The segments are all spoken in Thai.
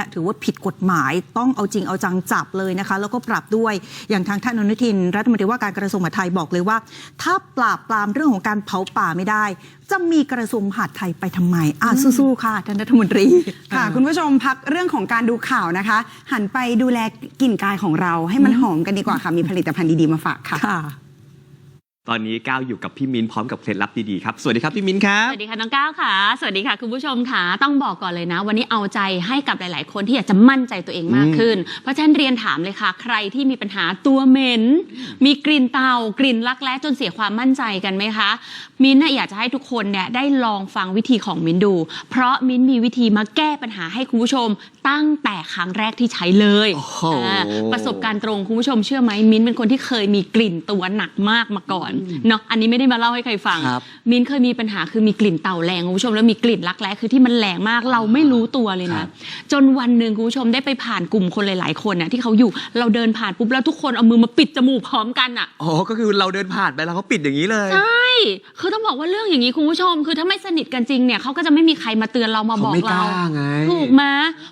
เนี่ยถือว่าผิดกฎหมายต้องเอาจริงเอาจังจับเลยนะคะ แล้วก็ปรับด้วยอย่างทางท่านอนุทิน รัฐมนตรีว่าการกระทรวงมหาดไทยบอกเลยว่า ถ้าปราบปรามเรื่องของการเผาป่าไม่ได้ จะมีกระทรวงมหาดไทยไปทำไมอะสู้ๆค่ะท่านรัฐมนตรีค่ะ คุณผู้ชมพักเรื่องของการดูข่าวนะคะ หันไปดูแลกลิ่นกายของเราให้มันหอมกันดีกว่าค่ะมีผลิตภัณฑ์ดีๆมาฝากค่ะค่ะ ตอนนี้ก้าวอยู่กับพี่มิ้นพร้อมกับเคล็ดลับดีๆครับ สวัสดีครับพี่มิ้นครับ สวัสดีค่ะน้องก้าวค่ะ สวัสดีค่ะคุณผู้ชมค่ะ ต้องบอกก่อนเลยนะ วันนี้เอาใจให้กับหลาย ๆ คนที่อยากจะมั่นใจตัวเองมากขึ้น เพราะฉะนั้นเรียนถามเลยค่ะ ใครที่มีปัญหาตัวเหม็น มีกลิ่นเตากลิ่นรักแร้จนเสียความมั่นใจกันไหมคะ มิ้นท์น่ะอยากจะให้ทุกคนเนี่ยได้ลองฟังวิธีของมิ้นท์ดู เพราะมิ้นท์มีวิธีมาแก้ปัญหาให้คุณผู้ชม ตั้งแต่ครั้งแรกที่ใช้เลยโอ้โหอ่าประสบการณ์ตรงคุณผู้ชมเชื่อไหมมิ้นท์เป็นคนที่เคยมีกลิ่นตัวหนักมากมาก่อนเนาะอันนี้ไม่ได้มาเล่าให้ใครฟัง ครับมิ้นเคยมีปัญหาคือมีกลิ่นเต่าแรงคุณผู้ชมแล้วมีกลิ่นรักแร้คือที่มันแรงมากเราไม่รู้ตัวเลยครันะ บ จนวันหนึ่งคุณผู้ชมได้ไปผ่านกลุ่มคนหลาย ๆ คนน่ะที่เขาอยู่เราเดินผ่านปุ๊บแล้วทุกคนเอามือมาปิดจมูกพร้อมกันอะ อ๋อ ก็คือเราเดินผ่านไปแล้วเขาปิดอย่างนี้เลย ใช่ คือต้องบอกว่าเรื่องอย่างนี้คุณผู้ชม คือถ้าไม่สนิทกันจริงเนี่ยเขาก็จะไม่มีใครมาเตือนเรามาเขาบอกไม่กเราล้าไงถูกไหม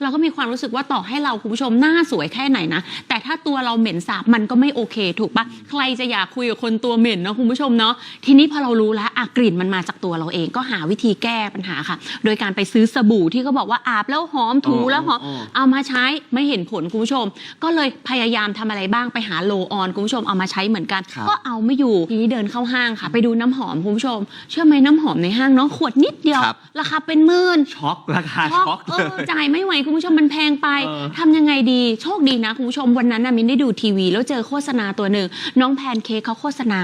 เราก็มีความรู้สึกว่าต่อให้เราคุณผู้ชมหน้าสวยแค่ไหนนะ แต่ถ้าตัวเราเหม็นสาบมันก็ไม่โอเค ถูกปะใครจะอยากคุยกับคนตัวเหม็นเนาะคุณผู้ชมเนาะ ทีนี้พอเรารู้แล้วอะกลิ่นมันมาจากตัวเราเองก็หาวิธีแก้ปัญหาค่ะ โดยการไปซื้อสบู่ที่เขาบอกว่าอาบแล้วหอมถูแล้วหอมอ๋ออ๋อเอามาใช้ไม่เห็นผลคุณผู้ชม ก็เลยพยายามทำอะไรบ้างไปหาโลออนคุณผู้ชมเอามาใช้เหมือนกันครับก็เอาไม่อยู่ทีนี้เดินเข้าห้างค่ะ ไปดูน้ำหอมคุณผู้ชม เชื่อไหมน้ำหอมในห้างเนาะขวดนิดเดียว ครับ ราคาเป็นหมื่นช็อกราคาช็อกช็อกเอเลอย จ่ายไม่ไหวคุณผู้ชมมันแพงไปเออทำยังไงดีโชคดีนะคุณผู้ชมวันนั้นนะมินได้ดูทีวี แล้วเจอโฆษณาตัวหนึ่งน้องแพนเค้กเขาโฆษณา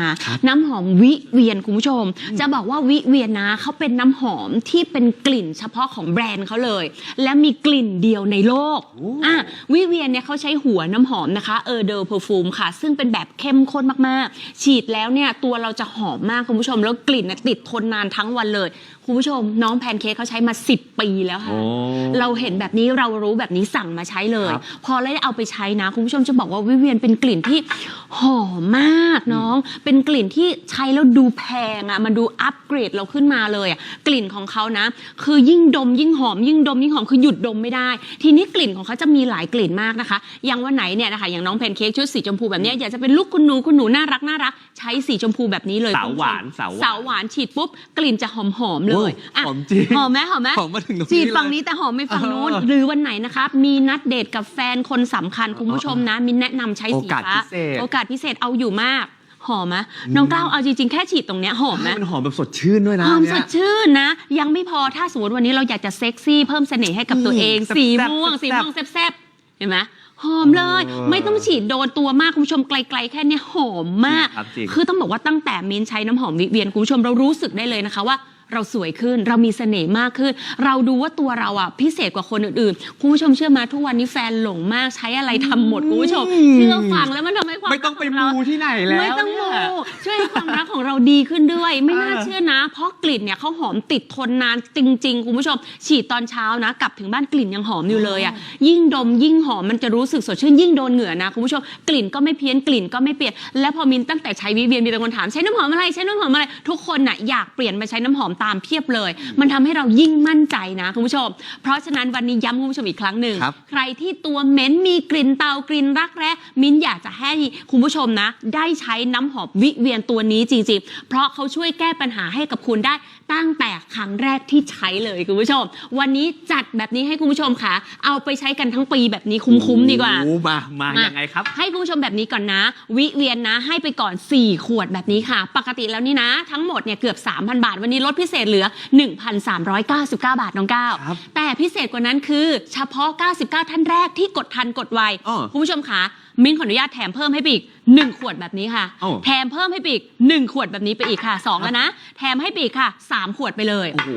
น้ำหอมวิเวียนคุณผู้ชม จะบอกว่าวิเวียนนะเขาเป็นน้ำหอมที่เป็นกลิ่นเฉพาะของแบรนด์เขาเลย และมีกลิ่นเดียวในโลกอะ วิเวียนเนี่ยเขาใช้หัวน้ำหอมนะคะเออเดอร์เพอร์ฟูมค่ะ ซึ่งเป็นแบบเข้มข้นมาก ๆ ฉีดแล้วเนี่ยตัวเราจะหอมมากคุณผู้ชมแล้วกลิ่นเนี่ยติดทนนานทั้งวันเลยคุณผู้ชมน้องแพนเค้กเขาใช้มา 10 ปีแล้วค่ะโอ้เราเห็นแบบนี้เรารู้แบบนี้สั่งมาใช้เลยครับพอได้เอาไปใช้นะ คุณผู้ชมจะบอกว่าวิเวียนเป็นกลิ่นที่หอมมากน้อง เป็นกลิ่นที่ใช้แล้วดูแพงอะ่ะมันดูอัปเกรดเราขึ้นมาเลยอะ่ะกลิ่นของเขานะ คือยิ่งดมยิ่งหอม ยิ่งดมยิ่งหอมคือหยุดดมไม่ได้ ทีนี้กลิ่นของเขาจะมีหลายกลิ่นมากนะคะอย่างวันไหนเนี่ยนะคะอย่างน้องแพนเค้กชุดสีชมพูแบบเนี้ยอยากจะเป็นลูกคุณหนูคุณหนูน่ารักน่ารัก ใช้สีชมพูแบบนี้เลยสาวคุณผู้ชมหวานสาวหวานสาวหวานฉีดปุ๊บกลิ่นจะหอมหอมๆเลยโอ้ะหอมจริงหอมไหมหอมไหมหอมมาถึงตรงนี้ฉีดฝั่งเลยนี้แต่หอมไม่ฝั่งนู้นเออหรือวันไหนนะครับมีนัดเดทกับแฟนคนสำคัญคุณผู้ชมนะ มินแนะนำใช้สีโอกาสฟ้าพิเศษโอกาสพิเศษเอาอยู่มากหอมไหมน้องก้าวเอาจริงๆ แค่ฉีดตรงเนี้ยหอมไหมมันหอมแบบสดชื่นด้วยนะหอมเนี่ยสดชื่นนะ ยังไม่พอถ้าสมมติวันนี้เราอยากจะเซ็กซี่เพิ่มเสน่ห์ให้กับตัวเองอืมสีแซ่บๆม่วงแซ่สีบๆม่วงแซ่บๆเห็นไหมหอมเลยเออไม่ต้องฉีดโดนตัวมากคุณผู้ชมไกล ๆ แค่เนี้ยหอมมากครับจริงคือต้องบอกว่าตั้งแต่มินใช้น้ำหอมวิเวียนคุณผู้ชมเรารู้สึกได้เลยนะคะว่า เราสวยขึ้น เรามีเสน่ห์มากขึ้น เราดูว่าตัวเราอะพิเศษกว่าคนอื่นๆคุณผู้ชมเชื่อมาทุกวันนี้แฟนหลงมากใช้อะไรทำหมดคุณผู้ชมเชื่อฟังแล้วมันทำให้ความไม่ต้องไปรักขเรามูที่ไหนแล้วไม่ต้องเนี่ยมูช่วยให้ความรักของเราดีขึ้นด้วย ไม่น่าเออเชื่อนะ เพราะกลิ่นเนี่ยเขาหอมติดทนนานจริง ๆ คุณผู้ชม ฉีดตอนเช้านะ กลับถึงบ้านกลิ่นยังหอมอยู่เลยอะยิ่งดมยิ่งหอมมันจะรู้สึกสดชื่นยิ่งโดนเหงื่อนะคุณผู้ชมกลิ่นก็ไม่เพี้ยนกลิ่นก็ไม่เปลี่ยนและพอมินตั้งแต่ใช้วิเวียนมีแต่คนถามใช้น้ำหอมอะไรใช้น้ำหอมอะไรทุกคนน่ะอยากเปลี่ยนมาใช้น้ำหอมตามเพียบเลย มันทำให้เรายิ่งมั่นใจนะคุณผู้ชม เพราะฉะนั้นวันนี้ย้ำคุณผู้ชมอีกครั้งหนึ่งครับใครที่ตัวเหม็นมีกลิ่นเตากลิ่นรักแร้มิ้นอยากจะให้คุณผู้ชมนะ ได้ใช้น้ำหอมวิเวียนตัวนี้จริงๆ เพราะเขาช่วยแก้ปัญหาให้กับคุณได้ตั้งแต่ครั้งแรกที่ใช้เลยคุณผู้ชม วันนี้จัดแบบนี้ให้คุณผู้ชมค่ะ เอาไปใช้กันทั้งปีแบบนี้คุ้มๆดีกว่าโอ้มามามายังไงครับ ให้คุณผู้ชมแบบนี้ก่อนนะ วิเวียนนะ ให้ไปก่อน 4 ขวดแบบนี้ค่ะ ปกติแล้วนี่นะ ทั้งหมดเนี่ยเกือบ 3,000 บาท วันนี้ลดพิเศษเหลือ 1,399 บาทน้องก้าวครับแต่พิเศษกว่านั้นคือเฉพาะ 99 ท่านแรกที่กดทันกดไวอ้อคุณผู้ชมคะมิ้นขออนุญาตแถมเพิ่มให้ไปอีก1ขวดแบบนี้ค่ะ อ้อแถมเพิ่มให้ไปอีก1ขวดแบบนี้ไปอีกค่ะสองแล้วนะ แถมให้ไปอีกค่ะ3ขวดไปเลย โอ้โห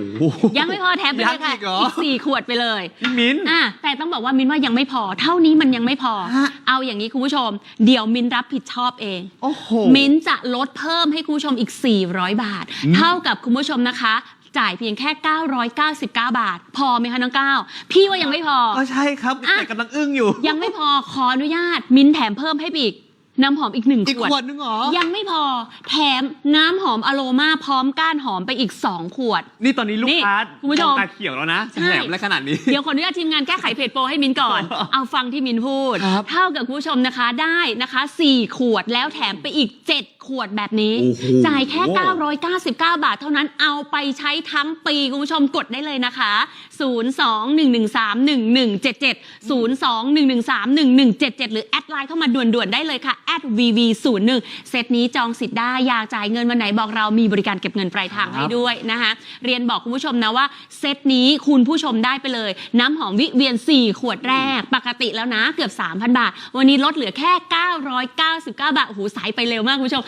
ยังไม่พอแถมไปเลยค่ะยังอีกเหรออี กสี่ขวดไปเลย พี่มิ้น อะแต่ต้องบอกว่ามินว่ายังไม่พอ เท่านี้มันยังไม่พอ ฮะ เอาอย่างนี้คุณผู้ชม เดี๋ยวมินรับผิดชอบเอง โอ้โห มินจะลดเพิ่มให้คุณผู้ชมอีก 400 บาทเท่ากับคุณผู้ชมนะคะ จ่ายเพียงแค่ 999 บาท พอไหมคะน้องก้าวพี่ว่ายังไม่พอ ก็ใช่ครับอะ แต่กำลังอึ้งอยู่ยังไม่พอขออนุญาต มินแถมเพิ่มให้ไปอีกน้ำหอมอีกหนึ่งอีกขวดขวดนึงเหรอ ยังไม่พอ แถมน้ำหอมอโรมาพร้อมก้านหอมไปอีก 2 ขวด นี่ตอนนี้ลูกค้านี่คุณผู้ชมมองตาเขียวแล้วนะใช่แถมอะไรขนาดนี้ เดี๋ยวขออนุญาตทีมงานแก้ไขเพจโปรให้มินก่อน เอาฟังที่มินพูด ครับ เท่ากับคุณผู้ชมนะคะได้นะคะ 4 ขวดแล้วแถมไปอีก 7 ขวดแบบนี้ โอ้โห จ่ายแค่ 999 บาท เท่านั้นเอาไปใช้ทั้งปี คุณผู้ชมกดได้เลยนะคะ 02-113-1177 02-113-1177 หรือ แอดไลน์เข้ามาด่วนๆได้เลยค่ะ @vv01 เซตนี้จองสิทธิ์ได้อยากจ่ายเงินวันไหนบอกเรามีบริการเก็บเงินปลายทางให้ด้วยนะคะ เรียนบอกคุณผู้ชมนะว่า เซตนี้คุณผู้ชมได้ไปเลย น้ำหอมวิเวียน 4 ขวดแรก ปกติแล้วนะเกือบ 3,000 บาท วันนี้ลดเหลือแค่ 999 บาทโอ้โหสายไปเร็วมากคุณผู้ชม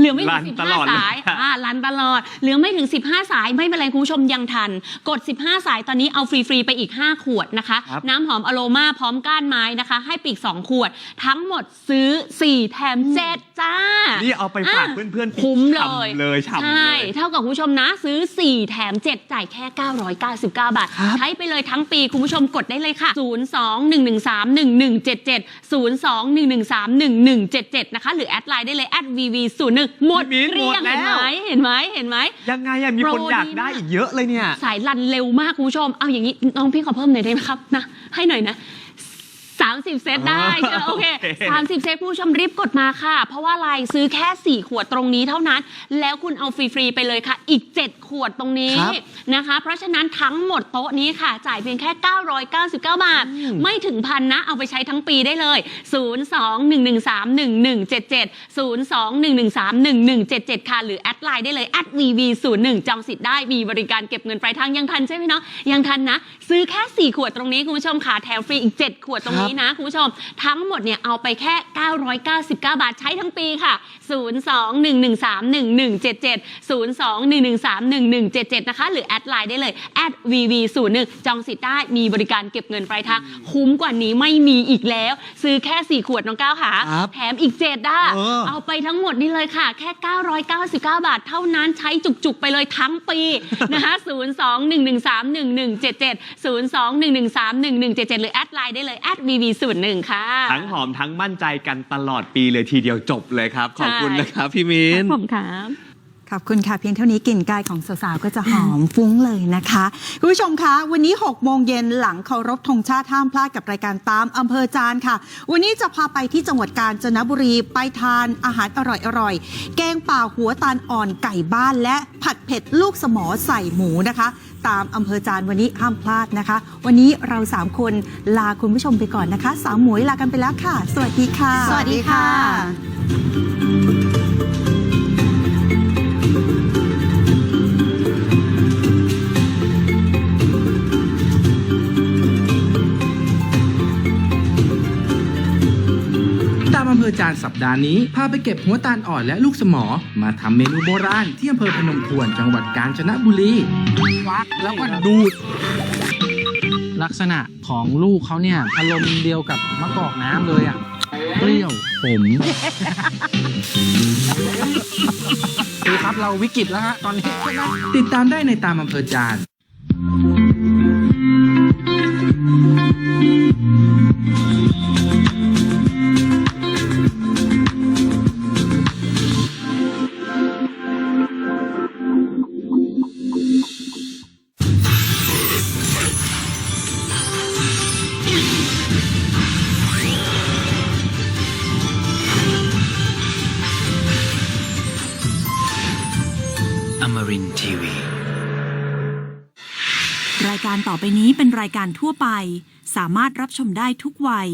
เหลือไม่ถึงสิบห้าสายอ่ารันตลอด เหลือไม่ถึง 15 สายไม่เป็นไรคุณผู้ชมยังทัน กด 15 สายตอนนี้เอาฟรี ๆ ไปอีก 5 ขวดนะคะ น้ำหอมอโลมาพร้อมก้านไม้นะคะ ให้ปีก 2 ขวด ทั้งหมดซื้อ 4 แถม 7 จ้า นี่เอาไปฝากเพื่อนๆคุ้มเลยเลยใช่ เท่ากับคุณผู้ชมนะ ซื้อ 4 แถม 7 จ่ายแค่ 999 บาท ใช้ไปเลยทั้งปีคุณผู้ชมกดได้เลยค่ะ 021131177 021131177 นะคะ หรือแอดไลน์ได้เลยแอด vv 0 1หมดเกลี้ยงเห็นไหมเห็นไหมเห็นไหมยังไงอะมีคนอยากได้อีกเยอะเลยเนี่ย สายลันเร็วมากคุณผู้ชม เอาอย่างนี้น้องพี่ขอเพิ่มหน่อยได้ไหมครับนะให้หน่อยนะ 30 เซตได้ใช่ไหมโอเคโอเค 30 เซตผู้ชมรีบกดมาค่ะ เพราะว่าอะไรซื้อแค่ 4 ขวดตรงนี้เท่านั้น แล้วคุณเอาฟรี ๆ ไปเลยค่ะ อีก 7 ขวดตรงนี้ครับนะคะ เพราะฉะนั้นทั้งหมดโต๊ะนี้ค่ะ จ่ายเพียงแค่ 999 บาท ไม่ถึงพันนะ เอาไปใช้ทั้งปีได้เลย 02-113-1177 02-113-1177 ค่ะ หรือแอดไลน์ได้เลย @vv01 จองสิทธิ์ได้มีบริการเก็บเงินปลายทางยังทันใช่ไหมเนาะยังทันนะ ซื้อแค่ 4 ขวดตรงนี้คุณผู้ชมค่ะแถมฟรีอีก 7 ขวดตรงนี้นะคุณผู้ชม ทั้งหมดเนี่ยเอาไปแค่ 999 บาทใช้ทั้งปีค่ะ 02-113-1177 02-113-1177 นะคะ หรือแอดไลน์ได้เลย @vv01 จองสิทธิ์ได้มีบริการเก็บเงินปลายทางคุ้มกว่านี้ไม่มีอีกแล้ว ซื้อแค่ 4 ขวดน้องก้าวค่ะ ครับแถมอีก7อะเออ เอาไปทั้งหมดนี่เลยค่ะ แค่ 999 บาท เท่านั้นใช้จุกๆ ไปเลยทั้งปี นะคะ02-113-1177 02-113-1177 หรือแอดไลน์ได้เลย @vv01 ค่ะ ทั้งหอมทั้งมั่นใจกันตลอดปีเลยทีเดียวจบเลยครับ ขอบคุณใช่นะครับพี่มิ้นผมครับ ขอบคุณค่ะ เพียงเท่านี้กลิ่นกายของสาวๆก็จะหอมฟุ้งเลยนะคะคุณผู้ชมคะวันนี้ 6 โมงเย็นหลังเคารพธงชาติห้ามพลาดกับรายการตามอำเภอจานค่ะ วันนี้จะพาไปที่จังหวัดกาญจนบุรีไปทานอาหารอร่อยๆ แกงป่าหัวตาลอ่อนไก่บ้านและผัดเผ็ดลูกสมอใส่หมูนะคะ ตามอำเภอจานวันนี้ห้ามพลาดนะคะ วันนี้เราสามคนลาคุณผู้ชมไปก่อนนะคะ สาวหมวยลากันไปแล้วค่ะ สวัสดีค่ะ สวัสดีค่ะ อำเภอจานสัปดาห์นี้พาไปเก็บหัวตาลอ่อนและลูกสมอ มาทำเมนูโบราณที่อำเภอพนมทวนจังหวัดกาญจนบุรีฟักแล้วก็ดูด ลักษณะของลูกเขาเนี่ยอารมณ์เดียวกับมะกอกน้ำเลยอะเปรี้ยวผมคือครับเราวิกฤตแล้วฮะตอนนี้ติดตามได้ในตามอำเภอจาน มรินทีวี รายการต่อไปนี้เป็นรายการทั่วไป สามารถรับชมได้ทุกวัย